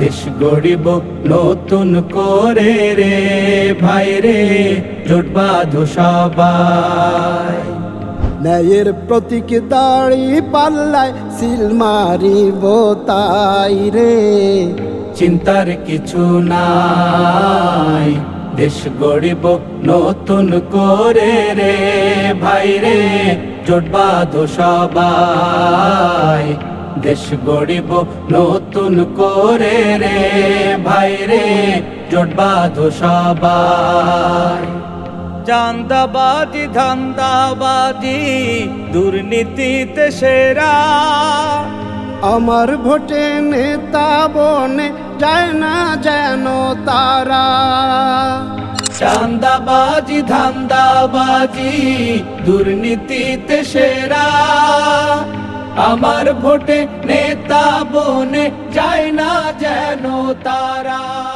দেশ গড়িব নতুন করে রে ভাই রে জোট বাঁধো সবাই। ন্যায়ের প্রতীক দাড়ি পাল্লায় সিল মারিব তাই রে। চিন্তার কিছু নাই দেশ গড়িব নতুন করে রে ভাই রে জোট বাঁধো সবাই। দেশ গড়িব নতুন করে রে ভাই রে জোট বাঁধো সবাই। চান্দাবাজি ধান্দাবাজি দুর্নীতিতে সেরা। আমার ভোটে নেতা বনে যায় না যেন তারা। চান্দাবাজি ধান্দাবাজি দুর্নীতিতে সেরা। আমার ভোটে নেতা বনে যায় না যেন তারা।